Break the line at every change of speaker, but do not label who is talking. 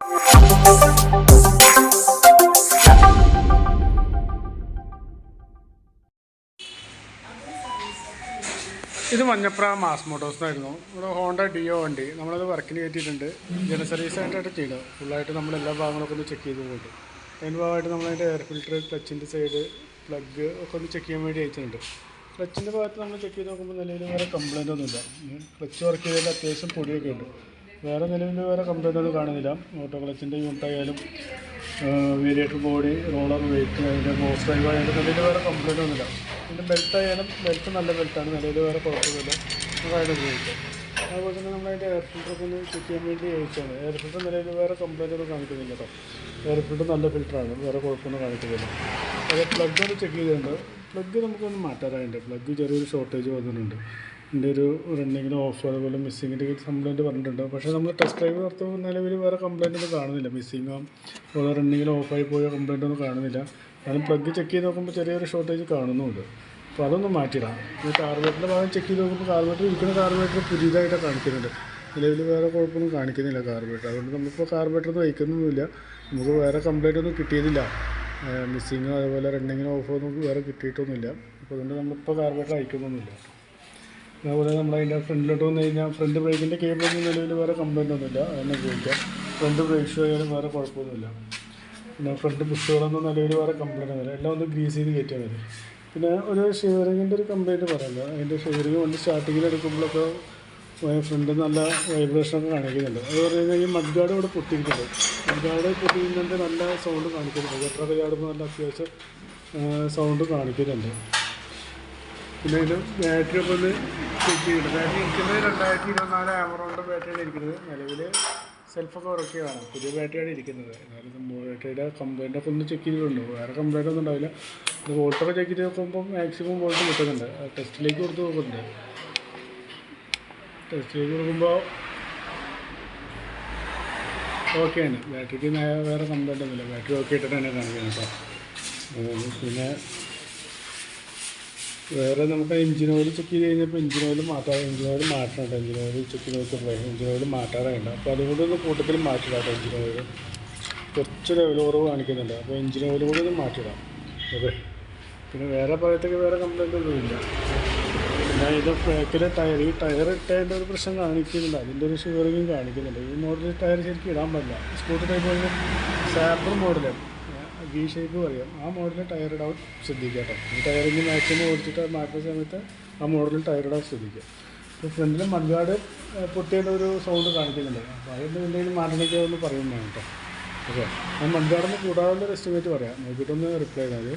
ഇത് Manjapra mass Motors ആയിരുന്നു. ഇവിടെ ഹോണ്ട ഡിയോ വണ്ടി. നമ്മളത് വർക്കിന് കയറ്റിയിട്ടുണ്ട്. ജന സർവീസ് ആയിട്ടാണ് ചെയ്തത് ഫുള്ളായിട്ട് നമ്മൾ എല്ലാ ഭാഗങ്ങളൊക്കെ ഒന്ന് ചെക്ക് ചെയ്ത് പോയിട്ട്. അതിന് ഭാഗമായിട്ട് നമ്മൾ നമ്മളതിന്റെ എയർ ഫിൽറ്റർ ക്ലച്ചിന്റെ സൈഡ് പ്ലഗ് ഒക്കെ ഒന്ന് ചെക്ക് ചെയ്യാൻ വേണ്ടി അയച്ചിട്ടുണ്ട്. ക്ലച്ചിന്റെ ഭാഗത്ത് നമ്മൾ ചെക്ക് ചെയ്ത് നോക്കുമ്പോൾ നിലവിൽ വേറെ കംപ്ലൈന്റ് ഒന്നുമില്ല. ക്ലച്ച് വർക്ക് ചെയ്തതിൽ അത്യാവശ്യം പൊടിയൊക്കെ ഉണ്ട്. വേറെ നിലവിൽ വേറെ കംപ്ലൈന്റ് ഒന്നും കാണുന്നില്ല. ഓട്ടോ ക്ലച്ചിന്റെ യൂണിറ്റ് ആയാലും വേരിയേറ്റർ ബോഡി റോളർ വെയിറ്റ് അതിന്റെ മോസ് ഡ്രൈവ് ആയാലും നിലവിൽ വേറെ കംപ്ലൈന്റ് ഒന്നുമില്ല. പിന്നെ ബെൽറ്റ് ആയാലും ബെൽറ്റ് നല്ല ബെൽറ്റാണ് നിലവിൽ വേറെ കുഴപ്പമില്ല റൈഡ് ഉപയോഗിക്കാം അതുപോലെ തന്നെ നമ്മളതിന്റെ എയർ ഫിൽറ്ററൊക്കെ ഒന്ന് ചെക്ക് ചെയ്യാൻ വേണ്ടി അയച്ചാണ് എയർ ഫിൽറ്റർ നിലവിൽ വേറെ കംപ്ലൈന്റ് ഒന്നും കാണിക്കുന്നില്ല കേട്ടോ. എയർ ഫിൽറ്റർ നല്ല ഫിൽറ്ററാണ് വേറെ കുഴപ്പമൊന്നും കാണിക്കുന്നില്ല. അത് പ്ലഗ് ഒന്ന് ചെക്ക് ചെയ്തിട്ടുണ്ട്. പ്ലഗ് നമുക്കൊന്ന് മാറ്റാറായിട്ടുണ്ട് പ്ലഗ് ചെറിയൊരു ഷോർട്ടേജ് വന്നിട്ടുണ്ട്. ഇതിന്റെ ഒരു റണ്ണിങ്ങിന് ഓഫ് അതുപോലെ മിസ്സിങ്ങിന്റെ കംപ്ലയിന്റ് പറഞ്ഞിട്ടുണ്ട്. പക്ഷേ നമ്മൾ ടെസ്റ്റ് ഡ്രൈവ് നടത്തുമ്പോൾ നിലവിൽ വേറെ കംപ്ലയിന്റ് ഒന്നും കാണുന്നില്ല. മിസ്സിങ്ങോ അതുപോലെ റണ്ണിങ്ങിൽ ഓഫായി പോയ കംപ്ലയിന്റ് ഒന്നും കാണുന്നില്ല. എന്നാലും പ്ലഗ് ചെക്ക് ചെയ്ത് നോക്കുമ്പോൾ ചെറിയൊരു ഷോർട്ടേജ് കാണുന്നുണ്ട്. അപ്പോൾ അതൊന്നും മാറ്റിയിടാം. ഈ കാർബേറ്ററിന്റെ ഭാഗം ചെക്ക് ചെയ്ത് നോക്കുമ്പോൾ കാർബേറ്റർ ഇരിക്കുന്ന കാർബേറ്റർ പുതിയതായിട്ട് കാണിക്കുന്നുണ്ട് നിലവിൽ വേറെ കുഴപ്പമൊന്നും കാണിക്കുന്നില്ല കാർബേറ്റർ അതുകൊണ്ട് നമുക്കിപ്പോൾ കാർബേറ്റർ ഒന്നും വയ്ക്കുന്നൊന്നുമില്ല. നമുക്ക് വേറെ കംപ്ലയിന്റ് ഒന്നും കിട്ടിയതില്ല. മിസ്സിങ്ങോ അതുപോലെ റണ്ണിങ്ങിനോ ഓഫോ ഒന്നും വേറെ കിട്ടിയിട്ടൊന്നുമില്ല. അപ്പോൾ അതുകൊണ്ട് നമ്മളിപ്പോൾ കാർബേറ്റർ അയക്കുന്നൊന്നുമില്ല. അതുപോലെ നമ്മൾ അതിന്റെ ഫ്രണ്ടിലോട്ട് വന്നു കഴിഞ്ഞാൽ ഫ്രണ്ട് ബ്രേക്കിന്റെ കേബിളൊന്നും നിലവിൽ വേറെ കംപ്ലൈന്റ് ഒന്നുമില്ല അതിനെ ഉപയോഗിക്കാം. ഫ്രണ്ട് ബ്രേക്ക് ഷോ ആയാലും വേറെ കുഴപ്പമൊന്നുമില്ല. പിന്നെ ഫ്രണ്ട് ബുഷുകളൊന്നും നിലവിൽ വേറെ കംപ്ലൈന്റ് ഒന്നുമില്ല. എല്ലാം ഒന്ന് ഗ്രീസ് ചെയ്ത് കയറ്റിയാൽ മതി. പിന്നെ ഒരു ഷെയറിങ്ങിന്റെ ഒരു കംപ്ലൈന്റ് പറയാമല്ലോ അതിന്റെ ഷെയറിങ് വണ്ടി സ്റ്റാർട്ടിങ്ങിൽ എടുക്കുമ്പോഴൊക്കെ ഫ്രണ്ട് നല്ല വൈബ്രേഷനൊക്കെ കാണിക്കുന്നുണ്ട്. അത് പറഞ്ഞു കഴിഞ്ഞാൽ ഈ മഡ്ഗാർഡ് ഇവിടെ പൊട്ടിയിട്ടുണ്ട് മഡ്ഗാർഡ് പൊട്ടിക്കുന്നതിന്റെ നല്ല സൗണ്ട് കാണിക്കുന്നുണ്ട്. ഗട്ടറൊക്കെ ചാടുമ്പോൾ നല്ല അത്യാവശ്യം സൗണ്ട് കാണിക്കുന്നുണ്ട്. പിന്നെ ഇത് ബാറ്ററി ഒക്കെ ഒന്ന് ചെക്ക് ചെയ്തിട്ട്. ബാറ്ററി ഇരിക്കുന്നത് രണ്ടായിരത്തി ഇരുപത്തിനാല് ആമറോണിന്റെ ബാറ്ററിയാണ് ഇരിക്കുന്നത്. നിലവിൽ സെൽഫൊക്കെ ഉറക്കിയതാണ്. പുതിയ ബാറ്ററിയാണ് ഇരിക്കുന്നത്. എന്നാലും ബാറ്ററിയുടെ കംപ്ലൈന്റ് ഒക്കെ ഒന്ന് ചെക്ക് ചെയ്തിട്ടുണ്ട്. വേറെ കംപ്ലൈന്റ് ഒന്നും ഉണ്ടാവില്ല. ഇത് വോൾട്ടൊക്കെ ചെക്ക് ചെയ്ത് നോക്കുമ്പോൾ മാക്സിമം വോൾട്ട് കിട്ടുന്നുണ്ട്. ടെസ്റ്റിലേക്ക് കൊടുത്ത് നോക്കുന്നുണ്ട്. ടെസ്റ്റിലേക്ക് കൊടുക്കുമ്പോൾ ഓക്കെയാണ് ബാറ്ററിക്ക് വേറെ കംപ്ലൈന്റ് ഒന്നുമില്ല. ബാറ്ററി ഓക്കെ ആയിട്ട് തന്നെ കാണിക്കുന്നത് കേട്ടോ. പിന്നെ വേറെ നമുക്ക് എഞ്ചിൻ ഓയിൽ ചെക്ക് ചെയ്ത് കഴിഞ്ഞപ്പോൾ എഞ്ചിൻ ഓയിൽ മാറ്റാൻ എഞ്ചിൻ ഓയിൽ മാറ്റണം എഞ്ചിൻ ഓയിൽ ചെക്ക് നോക്കുമ്പോൾ എഞ്ചിൻ ഓയിൽ മാറ്റാറായിട്ടുണ്ട്. അപ്പോൾ അതുകൊണ്ട് ഒന്ന് കൂട്ടത്തിൽ മാറ്റിടാം എഞ്ചിൻ ഓയിൽ കുറച്ച് ലെവൽ കുറവ് കാണിക്കുന്നുണ്ട്. അപ്പോൾ എഞ്ചിൻ ഓയിൽ കൂടി ഒന്ന് മാറ്റിടാം ഓക്കെ പിന്നെ വേറെ പറയത്തേക്ക് വേറെ കംപ്ലൈന്റ് ഒന്നുമില്ല പിന്നെ ഇത് ബാക്കിലെ ടയർ ഈ ടയർ ഇട്ടതിന്റെ ഒരു പ്രശ്നം കാണിക്കുന്നുണ്ട്. അതിന്റെ ഒരു ഷുഗറിങ്ങും കാണിക്കുന്നുണ്ട്. ഈ മോഡൽ ടയർ ശരിക്കും ഇടാൻ പറ്റില്ല. സ്കൂട്ടർ ടൈപ്പ് സാപ്പർ മോഡൽ വി ഷേപ്പ് പറയാം. ആ മോഡലിൽ ടയർ ഇടാൻ ശ്രദ്ധിക്കുക കേട്ടോ ഈ ടയറിങ് മാക്സിമം ഓടിച്ചിട്ട് മാറ്റുന്ന സമയത്ത് ആ മോഡലിൽ ടയർ ഇടാൻ ശ്രദ്ധിക്കുക. ഇപ്പോൾ ഫ്രണ്ടിൽ മഡ്ഗാർഡ് പൊട്ടിയുടെ ഒരു സൗണ്ട് കാണിക്കുന്നുണ്ട്. അപ്പോൾ അതിന്റെ എന്തെങ്കിലും മാറ്റണമെങ്കിൽ ഒന്ന് പറയുന്നതാണ് കേട്ടോ ഓക്കെ ആ മൺകാടിന് കൂടാതെ ഒരു എസ്റ്റിമേറ്റ് പറയാം. നോക്കിയിട്ടൊന്ന് റിപ്ലൈ ചെയ്താൽ